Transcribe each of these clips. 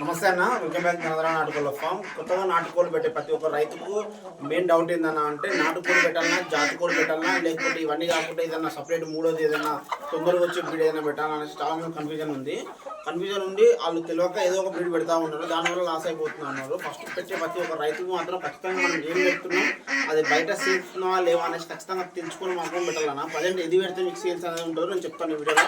నమస్తే అన్న. Welcome back జనదరా నాటుకోళ్ళ ఫామ్. కొత్తగా నాటుకోళ్ళు పెట్టే ప్రతి ఒక్క రైతుకు మెయిన్ డౌట్ ఏందన్నా అంటే నాటుకోళ్ళు పెట్టాలన్నా జాతి కోళ్ళు పెట్టాలన్నా లేకపోతే ఇవన్నీ కాకుండా ఏదన్నా సపరేట్ మూడోది ఏదైనా తొందరగా వచ్చే బ్రీడ్ ఏదైనా పెట్టాలనేసి చాలా మంది కన్ఫ్యూజన్ ఉంది. కన్ఫ్యూజన్ ఉండి వాళ్ళు తెలియక ఏదో ఒక బ్రీడ్ పెడతా ఉన్నారు. దానివల్ల లాస్ అయిపోతున్నారు ఫస్ట్ పెట్టే ప్రతి ఒక్క రైతుకు మాత్రం ఖచ్చితంగా మనం ఏం పెడుతున్నాం అది బయట సేఫ్ లేవా అనేసి ఖచ్చితంగా తెలుసుకొని మాత్రం పెట్టాలన్నా ప్రజెంట్ ఏది పెడితే మీకు సేల్స్ అనేది ఉంటుందో నేను చెప్తాను ఈ వీడియోలో.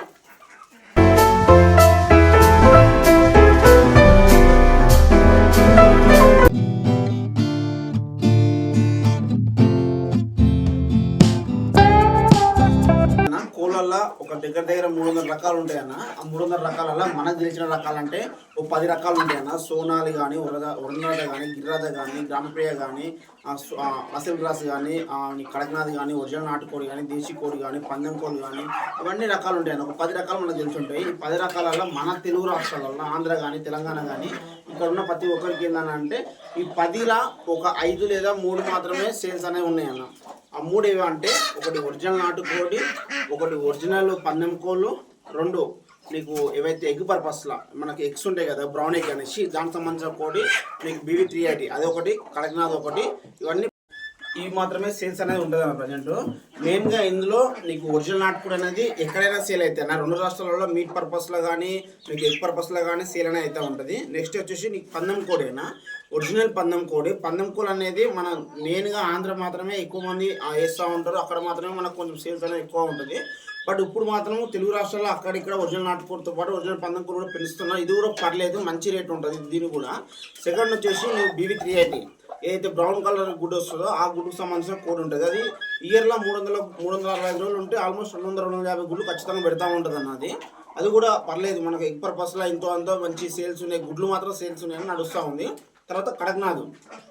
ఒక దగ్గర దగ్గర మూడు వందల రకాలు ఉంటాయన్న. ఆ మూడు వందల రకాలలో మనకు తెలిసిన రకాలంటే ఒక పది రకాలు ఉంటాయన్న. సోనాలు సోనాలి కానీ వరద వరదరాజ కానీ గిరిరాజ కానీ గ్రామప్రియ కానీ అసలు గ్రాస్ కానీ కడక్నాథ్ కానీ ఒరిజినల్ నాటుకోడి కానీ దేశీ కోడి కానీ పందెం కోడి కానీ ఇవన్నీ రకాలు ఉంటాయి అన్న ఒక పది రకాలు మనకు తెలిసి ఉంటాయి. ఈ పది రకాలలో మన తెలుగు రాష్ట్రాలలో ఆంధ్ర కానీ తెలంగాణ కానీ ఇక్కడ ఉన్న ప్రతి ఒక్కరికి ఏంటంటే ఈ పదిలా ఒక ఐదు లేదా మూడు మాత్రమే సేల్స్ అనేవి ఉన్నాయి అన్న ఆ మూడు ఏవి అంటే ఒకటి ఒరిజినల్ నాటుకోడి ఒకటి ఒరిజినల్ పందెం కోళ్ళు రెండు నీకు ఏవైతే ఎగ్ పర్పస్లో మనకి ఎగ్స్ ఉంటాయి కదా బ్రౌన్ ఎగ్ అనేసి దానికి సంబంధించిన కోడి నీకు బీవీ త్రీ ఐటీ అదొకటి కడక్నాథ్ ఒకటి ఇవన్నీ ఇవి మాత్రమే సేల్స్ అనేది ఉంటుంది అన్న ప్రజెంట్. మెయిన్గా ఇందులో నీకు ఒరిజినల్ నాటుకోడి అనేది ఎక్కడైనా సేల్ అయితే నా రెండు రాష్ట్రాలలో మీట్ పర్పస్లో కానీ మీకు ఎగ్ పర్పస్లో కానీ సేల్ అనేది అయితే ఉంటుంది. నెక్స్ట్ వచ్చేసి నీకు పందెం కోడేనా ఒరిజినల్ పందెం కోడి. పందెం కోడి అనేది మన మెయిన్గా ఆంధ్ర మాత్రమే ఎక్కువ మంది వేస్తూ ఉంటారు. అక్కడ మాత్రమే మనకు కొంచెం సేల్స్ అనేది ఎక్కువ ఉంటుంది. బట్ ఇప్పుడు మాత్రం తెలుగు రాష్ట్రాల్లో అక్కడ ఇక్కడ ఒరిజినల్ నాటుకోడితో పాటు ఒరిజినల్ పందెం కోడి కూడా పెంచుతున్నారు. ఇది కూడా పర్లేదు మంచి రేట్ ఉంటుంది దీని కూడా. సెకండ్ వచ్చేసి నీకు బీవీ త్రీ ఎయిటీ ఏదైతే బ్రౌన్ కలర్ గుడ్ వస్తుందో ఆ గుడ్డుకు సంబంధించిన కోడ్ ఉంటుంది. అది ఇయర్లో మూడు వందల మూడు వందల అరవై ఐదు రోజులు ఉంటే ఆల్మోస్ట్ రెండు వందల రెండు వందల యాభై గుడ్లు ఖచ్చితంగా పెడతా ఉంటుంది అన్నది అది కూడా పర్లేదు మనకు ఎగ్ పర్పస్లో ఎంతో అంతో మంచి సేల్స్ ఉన్నాయి. గుడ్లు మాత్రం సేల్స్ ఉన్నాయని నడుస్తూ ఉంది. తర్వాత కడక్నాథ్.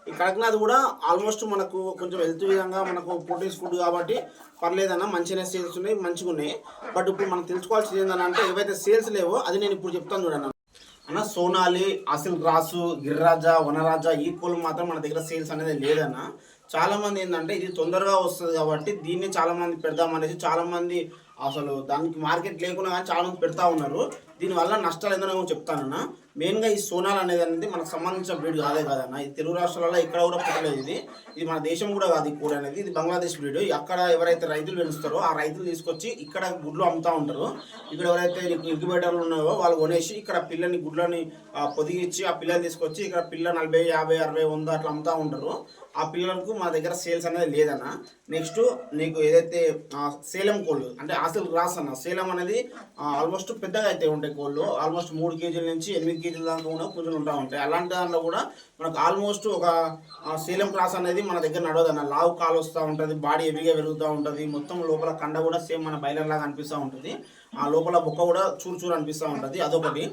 ఈ కడక్నాథ్ కూడా ఆల్మోస్ట్ మనకు కొంచెం హెల్త్ విధంగా మనకు ప్రోటీన్స్ ఫుడ్ కాబట్టి పర్లేదన్న మంచిగా సేల్స్ ఉన్నాయి మంచిగా ఉన్నాయి బట్ ఇప్పుడు మనం తెలుసుకోవాల్సింది ఏంటంటే అంటే ఏవైతే సేల్స్ లేవో అది నేను ఇప్పుడు చెప్తాను చూడండి అన్న సోనాలి అసిల్ రాసు గిరిరాజా వనరాజా ఈ కోళ్ళు మాత్రం మన దగ్గర సేల్స్ అనేది లేదన్న. చాలా మంది ఏంటంటే ఇది తొందరగా వస్తుంది కాబట్టి దీన్ని చాలా మంది పెడదాం అనేసి చాలా మంది అసలు దానికి మార్కెట్ లేకుండా కానీ చాలా మంది పెడతా ఉన్నారు. దీనివల్ల నష్టాలు ఎందుకు నేను చెప్తానన్న మెయిన్గా ఈ సోనాలు అనేది అనేది మనకు సంబంధించిన బ్రీడ్ కాదే కాదన్న ఇది తెలుగు రాష్ట్రాలలో ఇక్కడ కూడా పుట్టలేదు ఇది. ఇది మన దేశం కూడా కాదు ఈ అనేది. ఇది బంగ్లాదేశ్ బ్రీడ్. అక్కడ ఎవరైతే రైతులు పెంచుతారో ఆ రైతులు తీసుకొచ్చి ఇక్కడ గుడ్లు అమ్ముతా ఉంటారు. ఇక్కడ ఎవరైతే నీకు ఇంక్యుబేటర్లు ఉన్నాయో వాళ్ళు కొనేసి ఇక్కడ పిల్లని గుడ్లని పొదిగించి పొదిగిచ్చి ఆ పిల్లని తీసుకొచ్చి ఇక్కడ పిల్ల నలభై యాభై అరవై వంద అట్లా అమ్ముతూ ఉంటారు. ఆ పిల్లలకు మా దగ్గర సేల్స్ అనేది లేదన్న. నెక్స్ట్ నీకు ఏదైతే సేలం కోళ్ళు అంటే అసలు గ్రాస్ అన్న సేలం అనేది ఆల్మోస్ట్ పెద్దగా అయితే ఉంటాయి కోళ్ళు. ఆల్మోస్ట్ మూడు కేజీల నుంచి ఎనిమిది కేజీల దాకా కూడా పుంజులు ఉంటా ఉంటాయి. అలాంటి దాంట్లో కూడా మనకు ఆల్మోస్ట్ ఒక సేలం క్రాస్ అనేది మన దగ్గర నడవదు అన్న లావు కాలు వస్తూ ఉంటుంది బాడీ హెవీగా పెరుగుతూ ఉంటుంది. మొత్తం లోపల కండ కూడా సేమ్ మన బయలర్ లాగా అనిపిస్తూ ఉంటుంది. ఆ లోపల బొక్క కూడా చూరు చూరు అనిపిస్తూ ఉంటుంది. అదొకటి.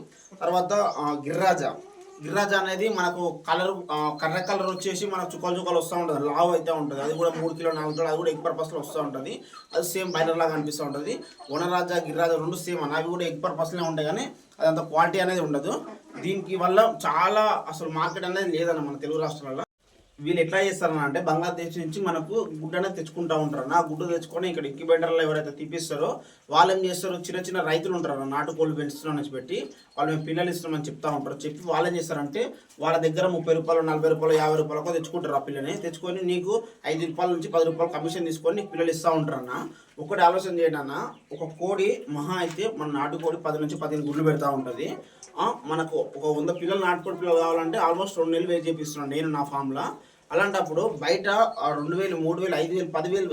తర్వాత గిర్రాజ గిర్రాజా. గిర్రాజ అనేది మనకు కలర్ కర్ర కలర్ వచ్చేసి మనకు చుక్కలు చుక్కలు వస్తూ ఉంటుంది. లావ్ అయితే ఉంటుంది. అది కూడా మూడు కిలో నాలుగు కిలో అది కూడా ఎగ్ పర్పస్లో వస్తూ ఉంటుంది. అది సేమ్ బైలర్ లాగా అనిపిస్తూ ఉంటుంది. వనరాజ గిరిరాజా రెండు సేమ్ అని అవి కూడా ఎగ్ పర్పస్లో ఉంటాయి కానీ అదంత క్వాలిటీ అనేది ఉండదు. దీనికి వల్ల చాలా అసలు మార్కెట్ అనేది లేదన్న మన తెలుగు రాష్ట్రాలలో. వీళ్ళు ఎట్లా చేస్తారన్న అంటే బంగ్లాదేశ్ నుంచి మనకు గుడ్డనే తెచ్చుకుంటా ఉంటారు ఆ గుడ్డు తెచ్చుకొని ఇక్కడ ఇంక్యుబేటర్లో ఎవరైతే తీపిస్తారో వాళ్ళు ఏం చేస్తారు? చిన్న చిన్న రైతులు ఉంటారు నాటుకోళ్ళు పెంచుతున్నాం అని పెట్టి వాళ్ళు మేము పిల్లలు ఇస్తున్నామని చెప్తా ఉంటారు. చెప్పి వాళ్ళు ఏం చేస్తారంటే వాళ్ళ దగ్గర ముప్పై రూపాయలు నలభై రూపాయలు యాభై రూపాయలకు తెచ్చుకుంటారు ఆ పిల్లని తెచ్చుకొని నీకు ఐదు రూపాయల నుంచి పది రూపాయలు కమిషన్ తీసుకొని నీకు పిల్లలు ఇస్తూ ఉంటారు అన్న. ఒకటి ఆలోచన చేయండి అన్న. ఒక కోడి మహా అయితే మన నాటుకోడి పది నుంచి పదిహేను గుడ్లు పెడతా ఉంటుంది. మనకు ఒక వంద పిల్లలు నాటుకోడి పిల్లలు కావాలంటే ఆల్మోస్ట్ రెండు నెలలు వెయిట్ చేపిస్తున్నాను నేను నా ఫామ్లో. అలాంటప్పుడు బయట ఆ రెండు వేలు మూడు వేలు ఐదు వేలు పదివేలు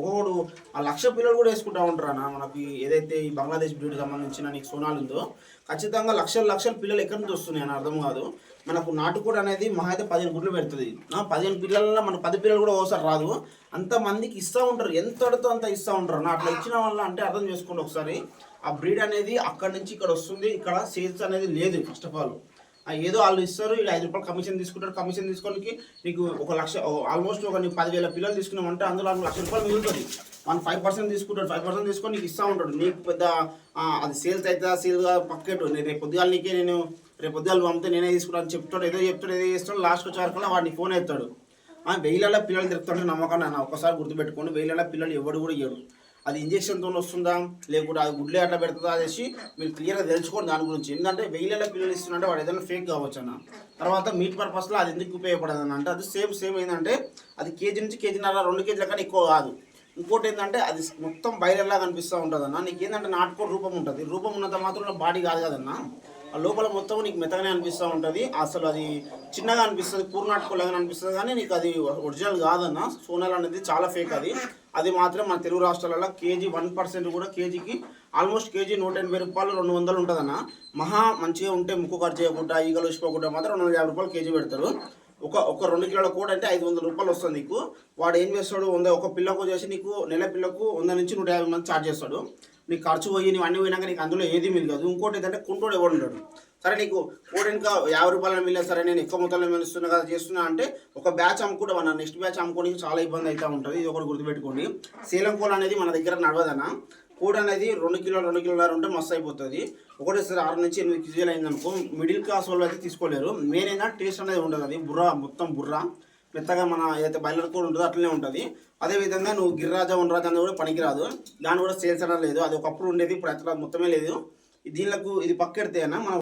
ఒకడు ఆ లక్ష పిల్లలు కూడా వేసుకుంటా ఉంటారు అన్న. మనకి ఏదైతే ఈ బంగ్లాదేశ్ బ్రీడ్కి సంబంధించిన నీకు సోనాలు ఉందో ఖచ్చితంగా లక్షల లక్షల పిల్లలు ఎక్కడి నుంచి వస్తున్నాయి అని అర్థం కాదు. మనకు నాటుకోడి అనేది మహా అయితే పదిహేను గుడ్లు పెడుతుంది. పదిహేను పిల్లల్లో మన పది పిల్లలు కూడా ఒకసారి రాదు. అంత మందికి ఇస్తూ ఉంటారు. ఎంత అంత ఇస్తూ ఉంటారు నా అట్లా ఇచ్చిన వల్ల అంటే అర్థం చేసుకోండి ఒకసారి. ఆ బ్రీడ్ అనేది అక్కడి నుంచి ఇక్కడ వస్తుంది. ఇక్కడ సేల్స్ అనేది లేదు ఫస్ట్ ఆఫ్ ఆల్ ఏదో వాళ్ళు ఇస్తారు ఇక్కడ ఐదు రూపాయలు కమిషన్ తీసుకుంటారు. కమిషన్ తీసుకోనికి నీకు ఒక లక్ష ఆల్మోస్ట్ ఒక నీకు పదివేల పిల్లలు తీసుకున్నామంటే అందులో నాకు లక్ష రూపాయలు మిగులుతుంది. వన్ ఫైవ్ పర్సెంట్ తీసుకుంటాడు ఫైవ్ పర్సెంట్ తీసుకొని నీకు ఇస్తూ ఉంటాడు. నీకు పెద్ద అది సేల్స్ అవుతుందా సేల్గా పక్కెట్టు. నేను రేపు పొద్దుగాల నీకే నేను రేపు పొద్దుగాలు పంపితే నేనే తీసుకుంటాను చెప్తాడు. ఏదో చెప్తాడు ఏదో చేస్తాడు. లాస్ట్ వచ్చేవరకు వాడిని ఫోన్ ఎత్తాడు. ఆ వెయ్యిలలో పిల్లలు తిరుగుతుంటే నమ్మకం నాన్న ఒకసారి గుర్తుపెట్టుకోండి. వెయ్యిలలో పిల్లలు ఎవడు కూడా ఇవ్వడు అది ఇంజక్షన్తో వస్తుందా? లేకుంటే అది గుడ్లే అట్లా పెడుతుందా అనేసి మీరు క్లియర్గా తెలుసుకోండి దాని గురించి. ఎందుకంటే వెయ్యిలలో పిల్లలు ఇస్తుందంటే వాడు ఏదైనా ఫేక్ కావచ్చు అన్న. తర్వాత మీట్ పర్పస్లో అది ఎందుకు ఉపయోగపడదు అని అంటే అది సేమ్ సేమ్ ఏంటంటే అది కేజీ నుంచి కేజీన్నర రెండు కేజీల కన్నా ఎక్కువ కాదు. ఇంకోటి ఏంటంటే అది మొత్తం బయలులా కనిపిస్తూ ఉంటుంది అన్న. నీకు ఏంటంటే నాటుకోడి రూపం ఉంటుంది. రూపం ఉన్నంత మాత్రం బాడీ కాదు కదన్న ఆ లోపల మొత్తం నీకు మెత్తగానే అనిపిస్తూ ఉంటుంది. అసలు అది చిన్నగా అనిపిస్తుంది పూర్ణాటుకోలాగా అనిపిస్తుంది కానీ నీకు అది ఒరిజినల్ కాదన్న. సోనాల్ అనేది చాలా ఫేక్ అది. అది మాత్రం మన తెలుగు రాష్ట్రాలలో కేజీ వన్ పర్సెంట్ కూడా కేజీకి ఆల్మోస్ట్ కేజీ నూట ఎనభై రూపాయలు రెండు వందలు ఉంటుందన్న. మహా మంచిగా ఉంటే ముక్కు ఖర్చు చేయకుండా ఈగలు వేసుకోకుండా మాత్రం రెండు వందల యాభై రూపాయలు కేజీ పెడతారు. ఒక ఒక రెండు కిలోల కూడా అంటే ఐదు వందల రూపాయలు వస్తుంది నీకు. వాడు ఏం చేస్తాడు వంద ఒక పిల్లకు చేసి నీకు నెల పిల్లకు వంద నుంచి నూట యాభై మంది ఛార్జ్ చేస్తాడు. నీకు ఖర్చు పోయి నీవు అన్ని పోయినాక నీకు అందులో ఏది మిగలదు ఇంకోటి ఏంటంటే కుంటోడు ఎవడు ఉండడు. సరే నీకు కోటి ఇంకా యాభై రూపాయలు మిగిలేదు సరే నేను ఎక్కువ మొత్తంలో మిలుస్తున్నా కదా చేస్తున్నా అంటే ఒక బ్యాచ్ అమ్ముకుంటే మన నెక్స్ట్ బ్యాచ్ అమ్ముకోవడానికి చాలా ఇబ్బంది అయితే ఉంటుంది. ఇది ఒకటి గుర్తుపెట్టుకోండి. సేలం కోల్ అనేది మన దగ్గర నడవదన్న కోడి అనేది రెండు కిలోలు రెండు కిలోల ఉంటే మస్తు అయిపోతుంది. ఒకటేసారి ఆరు నుంచి ఎనిమిది కేజీలు అయిందనుకో మిడిల్ క్లాస్ వాళ్ళు అయితే తీసుకోలేరు. మెయిన్ ఏంటంటే టేస్ట్ అనేది ఉండదు అది. బుర్ర మొత్తం బుర్ర. మెత్తగా మన ఏదైతే బయలర్ కూడా ఉంటుందో అట్లనే ఉంటుంది. అదేవిధంగా నువ్వు గిరిరాజా ఉండరాజా అనేది కూడా పనికిరాదు. దాని కూడా సేల్స్ అనేది లేదు. అది ఒకప్పుడు ఉండేది ఇప్పుడు అట్లా మొత్తమే లేదు. దీనికి ఇది పక్కెడితే అన్న మనం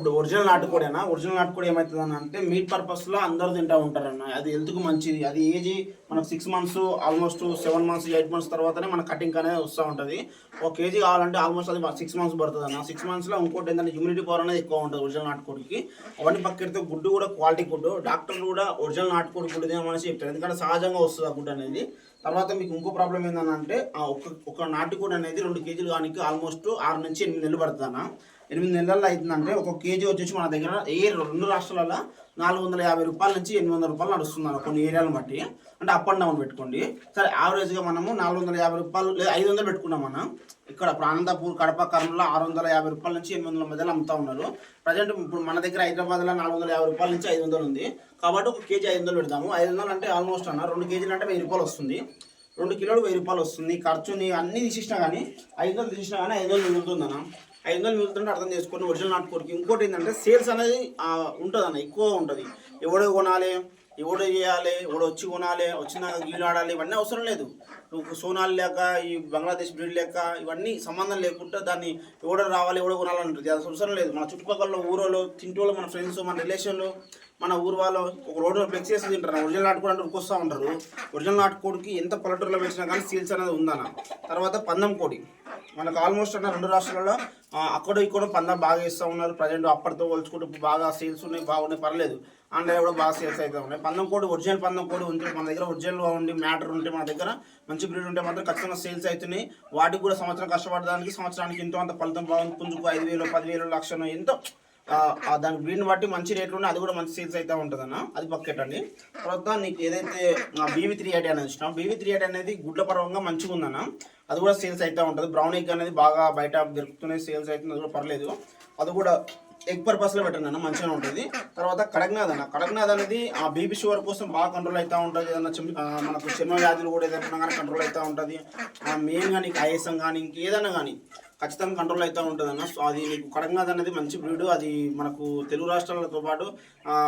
ఇప్పుడు ఒరిజినల్ నాటుకోడేనా? ఒరిజినల్ నాటుకోడి ఏమవుతుంది అని అంటే మీట్ పర్పస్లో అందరూ తింటూ ఉంటారన్న. అది హెల్త్కి మంచిది? అది ఏజ్ మనకు six months almost seven months eight months తర్వాతనే మన కటింగ్ అనేది వస్తూ ఉంటుంది. ఒక కేజీ కావాలంటే ఆల్మోస్ట్ అది సిక్స్ మంత్స్ పడుతుంది అన్న సిక్స్ మంత్స్లో ఇంకోటి ఏంటంటే ఇమ్యూనిటీ పవర్ అనేది ఎక్కువ ఉంటుంది ఒరిజినల్ నాటుకోడికి. అవన్నీ పక్కెడితే గుడ్డు కూడా క్వాలిటీ గుడ్డు. డాక్టర్లు కూడా ఒరిజినల్ నాటుకోడి గుడ్డు తినమని చెప్తారు. ఎందుకంటే సహజంగా వస్తుంది ఆ గుడ్డు అనేది. తర్వాత మీకు ఇంకో ప్రాబ్లం ఏంటంటే ఒక ఒక నాటుకోడి అనేది రెండు కేజీలు కానీ ఆల్మోస్ట్ ఆరు నుంచి ఎనిమిది నెలలు పడుతుంది అన్న ఎనిమిది నెలల్లో అవుతుందంటే ఒక కేజీ వచ్చేసి మన దగ్గర ఏ రెండు రాష్ట్రాలలో నాలుగు వందల యాభై రూపాయల నుంచి ఎనిమిది వందల రూపాయలు నడుస్తున్నాను కొన్ని ఏరియాలను బట్టి. అంటే అప్ అండ్ డౌన్ పెట్టుకోండి. సరే యావరేజ్గా మనము నాలుగు వందల యాభై రూపాయలు లేదా ఐదు వందలు పెట్టుకున్నాం మనం. ఇక్కడ ఇప్పుడు అనంతపూర్ కడప కర్నూలు ఆరు వందల యాభై రూపాయల నుంచి ఎనిమిది వందల మధ్యలో అమ్ముతా ఉన్నారు. ప్రజెంట్ ఇప్పుడు మన దగ్గర హైదరాబాద్లో నాలుగు వందల యాభై రూపాయల నుంచి ఐదు వందలు ఉంది. కాబట్టి ఒక కేజీ ఐదు వందలు పెడతాము ఐదు వందలు అంటే ఆల్మోస్ట్ అన్న రెండు కేజీలు అంటే వెయ్యి రూపాయలు వస్తుంది. రెండు కిలోలు వెయ్యి రూపాయలు వస్తుంది. ఖర్చుని అన్నీ తీసేసినా కానీ ఐదు వందలు తీసినా కానీ ఐదు వందలు మిగులుతుందన్న. ఐదు వందలు మిగులుతుంటే అర్థం చేసుకొని ఒరిజినల్ నాటుకోడికి ఇంకోటి ఏంటంటే సేల్స్ అనేది ఉంటుంది అన్న ఎక్కువ ఉంటుంది. ఎవడో కొనాలి ఎవడో చేయాలి ఎవడో వచ్చి కొనాలి వచ్చినాక గీలు ఆడాలి ఇవన్నీ అవసరం లేదు. నువ్వు సోనాలు లేక ఈ బంగ్లాదేశ్ బ్రీడ్ లేక ఇవన్నీ సంబంధం లేకుండా దాన్ని ఎవడో రావాలి ఎవడో కొనాలంటుంది అది అవసరం లేదు. మన చుట్టుపక్కల ఊరోళ్ళు తింటోళ్ళు మన ఫ్రెండ్స్ మన రిలేషన్లో మన ఊరు వాళ్ళు ఒక రోడ్డు ఫ్లెక్స్ చేసి తింటారు. ఒరిజినల్ నాటుకోడి అంటే వస్తూ ఉంటారు. ఒరిజినల్ నాటుకోడికి ఎంత పల్లెటూరులో వేసినా కానీ సీల్స్ అనేది ఉందన్న. తర్వాత పందం కోడి. మనకు ఆల్మోస్ట్ అన్న రెండు రాష్ట్రాలలో అక్కడ ఇక్కడ పందం బాగా ఇస్తూ ఉన్నారు. ప్రజెంట్ అప్పటితో పోల్చుకుంటే బాగా సేల్స్ ఉన్నాయి బాగున్నాయి పర్లేదు. ఆన్లైన్ కూడా బాగా సేల్స్ అయితే ఉన్నాయి. పందం కోడి ఒరిజినల్ పందం కోడి ఉంది. మన దగ్గర ఒరిజినల్గా ఉండి మ్యాటర్ ఉంటే మన దగ్గర మంచి బ్రీడ్ ఉంటే మాత్రం ఖచ్చితంగా సేల్స్ అవుతున్నాయి. వాటికి కూడా సంవత్సరం కష్టపడడానికి సంవత్సరానికి ఎంతో అంత ఫలితం బాగుంది. పుంజుకు ఐదు వేలు పదివేలు లక్షలు ఎంతో దాని గ్రీన్ బట్టి మంచి రేట్లు ఉన్నాయి అది కూడా మంచి సేల్స్ అయితే ఉంటుంది అన్న అది పక్కెట్ అండి. తర్వాత నీకు ఏదైతే బీవీ త్రీ ఎయిటీ అనేది ఇష్టం బీవీ త్రీ ఎయిటీ అనేది గుడ్ల పరంగా మంచిగా ఉందన్న. అది కూడా సేల్స్ అయితే ఉంటుంది. బ్రౌన్ ఎగ్ అనేది బాగా బయట దొరుకుతున్నాయి సేల్స్ అవుతుంది. అది కూడా పర్లేదు. అది కూడా ఎగ్ పర్పస్లో పెట్టండి అన్న మంచిగా ఉంటుంది. తర్వాత కడక్నాథ్ అన్న. కడక్నాథ్ అనేది ఆ బీపీ షుగర్ కోసం బాగా కంట్రోల్ అవుతూ ఉంటుంది. ఏదన్నా మనకు చర్మ వ్యాధులు కూడా ఏదైనా కానీ కంట్రోల్ అవుతూ ఉంటుంది. మెయిన్ కానీ ఆయాసం కానీ ఇంకేదైనా కానీ ఖచ్చితంగా కంట్రోల్ అవుతూ ఉంటుంది అన్న సో అది మీకు కడక్నాథ్ అనేది మంచి బ్రీడ్ అది మనకు తెలుగు రాష్ట్రాలతో పాటు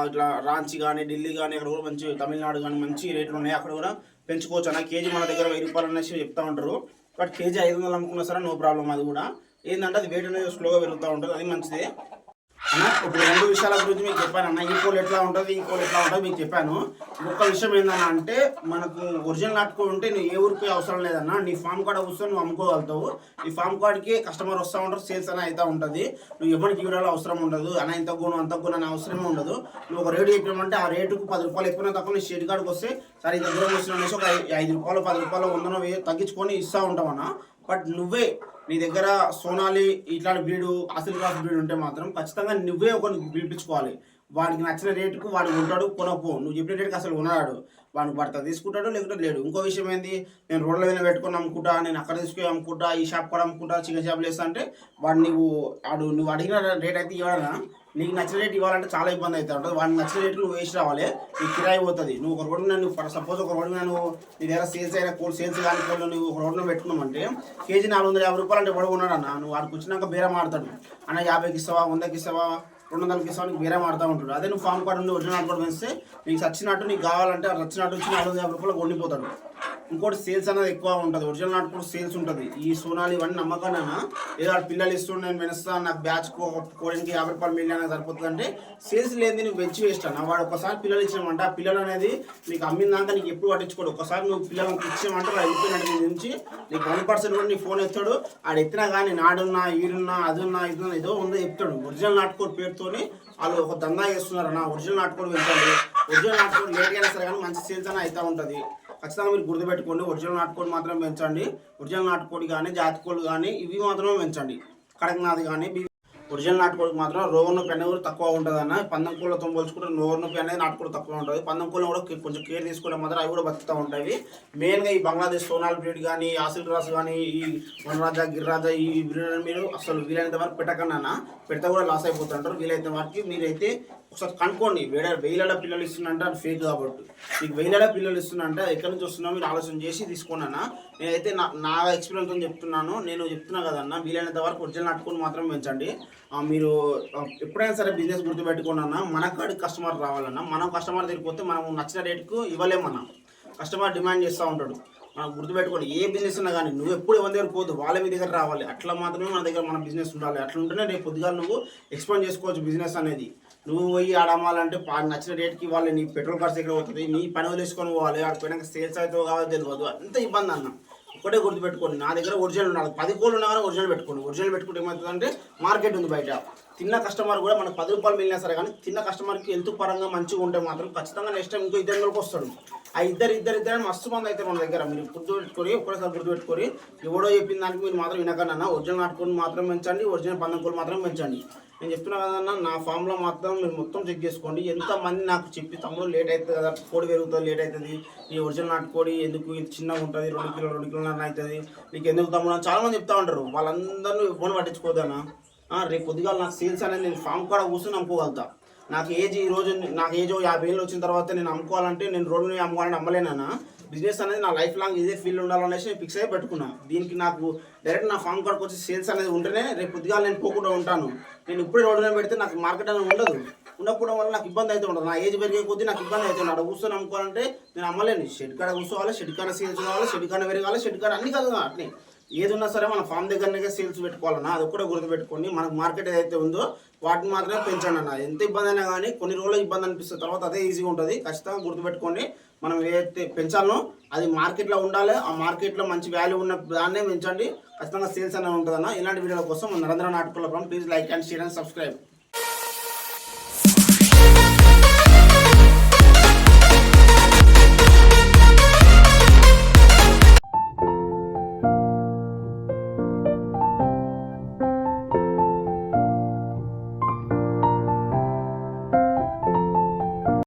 ఇట్లా రాంచి కానీ ఢిల్లీ కానీ అక్కడ కూడా మంచి తమిళనాడు కానీ మంచి రేట్లు ఉన్నాయి అక్కడ కూడా పెంచుకోవచ్చు అన్న. కేజీ మన దగ్గర వెయ్యి రూపాయలు అనేసి చెప్తా ఉంటారు. బట్ కేజీ ఐదు వందలు అనుకున్నా సరే నో ప్రాబ్లం అది కూడా. ఏంటంటే అది వెయిట్ అనేది స్లోగా పెరుగుతూ ఉంటుంది. అది మంచిదే. అన్న ఇప్పుడు రెండు విషయాల గురించి మీకు చెప్పాను అన్న. ఈ కోళ్ళు ఎట్లా ఉంటుంది ఈ కోళ్ళు ఎట్లా ఉంటుంది మీకు చెప్పాను. ఇంకొక విషయం ఏందన్నా అంటే మనకు ఒరిజినల్ నాటుకో ఉంటే నువ్వు ఏ ఊరికి అవసరం లేదన్నా నీ ఫామ్ కార్డ్ కూర్చొని నువ్వు అమ్ముకోగలుగుతావు. ఈ ఫామ్ కార్డ్కి కస్టమర్ వస్తూ ఉంటారు సేల్స్ అని అయితే ఉంటుంది. నువ్వు ఎవరికి ఇవ్వడాలో అవసరం ఉండదు అన్న ఇంత గుణం అంత గుణం అనే అవసరమే ఉండదు. నువ్వు ఒక రేటు చెప్పామంటే ఆ రేటుకు పది రూపాయలు ఎక్కువ తక్కువ నీ షేడ్ కార్డుకి వస్తే సరే ఇంత దూరం వచ్చిన ఒక ఐదు రూపాయలు పది రూపాయలు వందనో తగ్గించుకొని ఇస్తూ ఉంటామన్నా బట్ నువ్వే నీ దగ్గర సోనాలి ఇట్లాంటి బ్రీడు అసలు క్రాస్ బ్రీడ్ ఉంటే మాత్రం ఖచ్చితంగా నువ్వే ఒకరిని పిలిపించుకోవాలి. వాడికి నచ్చిన రేటుకు వాడు ఉంటాడు కొనపో నువ్వు చెప్పిన రేటుకి అసలు ఉన్నాడు వాడికి భర్త తీసుకుంటాడు లేకుంటే లేడు. ఇంకో విషయం ఏంది? నేను రోడ్ల మీద పెట్టుకొని అమ్ముకుంటా నేను అక్కడ తీసుకొని అమ్ముకుంటా ఈ షాప్ కూడా అమ్ముకుంటా చికెన్ షాప్ వేస్తా అంటే వాడు నువ్వు వాడు నువ్వు అడిగిన రేట్ అయితే ఇవ్వడనా? నీకు నచ్చిన రేట్ ఇవ్వాలంటే చాలా ఇబ్బంది అవుతా ఉంటుంది వాడికి నచ్చిన రేటు నువ్వు వేసి రావాలి. నీకు కిరాయి పోతుంది. నువ్వు ఒక రోడ్డు నువ్వు సపోజ్ ఒక రోడ్డు నువ్వు నీ దగ్గర సేల్స్ అయినా కోల్ సేల్స్ కానీ కోళ్ళు నువ్వు ఒక రోడ్డు పెట్టుకున్నామంటే కేజీ నాలుగు వందల యాభై రూపాయలు అంటే పడుకున్నాడు అన్న నువ్వు వాడికి వచ్చినాక బేరం ఆడతాడు. అన్న యాభైకి ఇస్తావా వందకి ఇస్తావా? రెండు వందలకి కిసానికి వేరే బేరం ఆడుతూ ఉంటాడు అదే నువ్వు ఫామ్ కార్డు నుండి ఒరిజినల్ కార్డు వేస్తే నీకు చచ్చినట్టు నీకు కావాలంటే వచ్చినట్టు వచ్చి నాలుగు వందల యాభై రూపాయలు కొండిపోతాడు ఇంకోటి సేల్స్ అనేది ఎక్కువ ఉంటుంది. ఒరిజినల్ నాటుకోడి సేల్స్ ఉంటుంది. ఈ సోనాలు ఇవన్నీ నమ్మకాన ఏదో పిల్లలు ఇస్తుండే నేను పెంచుతాను నాకు బ్యాచ్ కోడానికి యాభై రూపాయలు మిలియన్ సరిపోతుంది అంటే సేల్స్ లేని నువ్వు వెచ్చి వేస్తాను వాడు ఒకసారి పిల్లలు ఇచ్చినామంటే ఆ పిల్లలు అనేది నీకు అమ్మిందాక నీకు ఎప్పుడు పట్టించుకోడు. ఒకసారి నువ్వు పిల్లలకు ఇచ్చామంటే వాడు వెళ్ళిపోయినట్టు నీ నుంచి నీకు వన్ పర్సెంట్ కూడా నీ ఫోన్ ఎత్తాడు. ఆడు ఎత్తినా కానీ నాడున్నా ఈడున్నా అదున్నా ఇదున్నా ఏదో ఉందో చెప్తాడు. ఒరిజినల్ నాటుకోడి పేరుతోని వాళ్ళు ఒక దందా చేస్తున్నారు నా ఒరిజినల్ నాటుకోడి వెళ్తాడు ఒరిజినల్ నాటుకోడు లేట్ అయినా సరే కానీ మంచి సేల్స్ అని అవుతూ ఉంటుంది. ఖచ్చితంగా మీరు గుర్తుపెట్టుకోండి. ఒరిజినల్ నాటుకోడి మాత్రమే పెంచండి. ఒరిజినల్ నాటుకోడి కానీ జాతికోళ్ళు కానీ ఇవి మాత్రమే పెంచండి. కడక్నాథ్ కానీ ఒరిజినల్ నాటుకోడికి మాత్రం రోగం నొప్పి అనేది కూడా తక్కువ ఉంటుంది అన్న పందం కోళ్ళతో పోల్చుకుంటే రోగం నొప్పి అనేది నాటుకోడి తక్కువ ఉంటుంది. పందం కోళ్ళని కూడా కొంచెం కేర్ తీసుకుంటే మాత్రం అవి కూడా బతుకుతూ ఉంటాయి. మెయిన్గా ఈ బంగ్లాదేశ్ సోనాల్ బ్రీడ్ కానీ ఆసిల్ రాస్ కానీ ఈ వనరాజా గిరిరాజా ఈ బ్రీడ్ మీరు అసలు వీలైనంత వరకు పెట్టకన్నా పెడితే కూడా లాస్ అయిపోతుంటారు. వీలైనంత వరకు మీరైతే ఒకసారి కనుక్కోండి. వేడ వెయ్యిలడ పిల్లలు ఇస్తున్నంట అది ఫేక్ కాబట్టి. మీకు వెయ్యిలడ పిల్లలు ఇస్తున్నంటే ఎక్కడి నుంచి వస్తున్నా మీరు ఆలోచన చేసి తీసుకోండి అన్న. నేనైతే నా నా ఎక్స్పీరియన్స్తో చెప్తున్నాను. నేను చెప్తున్నా కదన్న వీలైనంత వరకు ఒరిజినల్ నాటుకొని మాత్రం పెంచండి. మీరు ఎప్పుడైనా సరే బిజినెస్ గుర్తుపెట్టుకోండి అన్న. మన కాడికి కస్టమర్ రావాలన్నా. మనం కస్టమర్ తిరిగిపోతే మనం నచ్చిన రేటుకు ఇవ్వలేమన్నా కస్టమర్ డిమాండ్ చేస్తూ ఉంటాడు. మనం గుర్తుపెట్టుకోండి. ఏ బిజినెస్ ఉన్నా కానీ నువ్వు ఎప్పుడు ఎవరి దగ్గర పోదు. వాళ్ళ మీ దగ్గర రావాలి. అట్లా మాత్రమే మన దగ్గర మన బిజినెస్ ఉండాలి. అట్లా ఉంటేనే రేపు పొద్దుగా నువ్వు ఎక్స్పాండ్ చేసుకోవచ్చు బిజినెస్ అనేది. నువ్వు పోయి ఆడమ్మాలంటే పా- నచ్చిన రేట్కి వాళ్ళు నీ పెట్రోల్ ఖర్చు ఎక్కడ పోతుంది నీ పని వదిలేసుకొని పోవాలి ఆడ పోయినాక సేల్స్ అవుతావు కావాలి తెలియదు. అంత ఇబ్బంది అన్న. ఒకటే గుర్తుపెట్టుకోండి నా దగ్గర ఒరిజినల్ ఉండాలి. పది కోళ్ళు ఉన్నా కానీ ఒరిజినల్ పెట్టుకోండి. ఒరిజినల్ పెట్టుకుంటే ఏమవుతుందంటే మార్కెట్ ఉంది బయట. తిన్న కస్టమర్ కూడా మనకు పది రూపాయలు మిగిలినా సరే కానీ తిన్న కస్టమర్కి హెల్త్ పరంగా మంచిగా ఉంటే మాత్రం ఖచ్చితంగా నెక్స్ట్ టైం ఇంకో ఇద్దరు వరకు వస్తాడు. ఆ ఇద్దరు ఇద్దరు ఇద్దరు మస్తు మంది అయితే మన దగ్గర. మీరు గుర్తుపెట్టుకొని ఒక్కసారి గుర్తుపెట్టుకొని ఎవడో చెప్పిన దానికి మీరు మాత్రం వినకన్నా ఒరిజినల్ నాటుకొని మాత్రం పెంచండి ఒరిజినల్ పందం కోళ్ళు మాత్రం పెంచండి. నేను చెప్తున్నా కదన్నా నా ఫామ్లో మాత్రం మీరు మొత్తం చెక్ చేసుకోండి. ఎంతమంది నాకు చెప్పి తమ్ముడు లేట్ అవుతుంది కదా కోడి పెరుగుతుంది లేట్ అవుతుంది. ఈ ఒరిజినల్ నాటుకోడి ఎందుకు ఇంత చిన్నగా ఉంటుంది రెండు కిలో రెండు కిలోన్నర అవుతుంది. నీకు ఎందుకు తమ్ముడు అని చాలామంది చెప్తా ఉంటారు. వాళ్ళందరూ ఫోన్ పట్టించుకోదానా రేపు పొద్దుగాల నాకు సేల్స్ అనేది నేను ఫామ్ కూడా కూర్చొని అమ్ముకోగలుగుతా. నాకు ఏజ్ ఈ రోజు నాకు ఏజ్ యాభై ఏళ్ళు వచ్చిన తర్వాత నేను అమ్ముకోవాలంటే నేను రోడ్డు మీద అమ్ముకోవాలంటే అమ్మలేనా బిజినెస్ అనేది నా లైఫ్ లాంగ్ ఇదే ఫీల్డ్ ఉండాలనేసి నేను ఫిక్స్ అయ్యి పెట్టుకున్నా దీనికి నాకు డైరెక్ట్ నా ఫామ్ కార్డ్కి వచ్చి సేల్స్ అనేది ఉంటేనే రేపు పొద్దుగా నేను పోకుండా ఉంటాను. నేను ఇప్పుడే రోడ్డు మీద పెడితే నాకు మార్కెట్ అనేది ఉండదు. ఉండకపోవడం వల్ల నాకు ఇబ్బంది అయితే ఉండదు. నా ఏజ్ పెరిగే కొద్దీ నాకు ఇబ్బంది అవుతుంది ఉండదు. కూర్చొని అమ్ముకోవాలంటే నేను అమ్మలేను షెడ్ కాడ కూర్చోవాలి షెడ్ కాడ సేల్స్ కావాలి షెడ్ కాడ పెరగాలి షెడ్ కాడ అన్ని కాదు అట్నే. ఏది ఉన్నా సరే మన ఫామ్ దగ్గరనే సేల్స్ పెట్టుకోవాలన్నా అది కూడా గుర్తుపెట్టుకోండి. మనకు మార్కెట్ ఏదైతే ఉందో వాటిని మాత్రమే పెంచండి అన్న. ఎంత ఇబ్బంది అయినా కానీ కొన్ని రోజులు ఇబ్బంది అనిపిస్తుంది తర్వాత అదే ఈజీగా ఉంటుంది. ఖచ్చితంగా గుర్తుపెట్టుకోండి. మనం ఏదైతే పెంచాలనో అది మార్కెట్లో ఉండాలి. ఆ మార్కెట్లో మంచి వాల్యూ ఉన్న దాన్నే పెంచండి. ఖచ్చితంగా సేల్స్ అనేది ఉంటుందన్న. ఇలాంటి వీడియోల కోసం మన Narendra Natukula please like and share and subscribe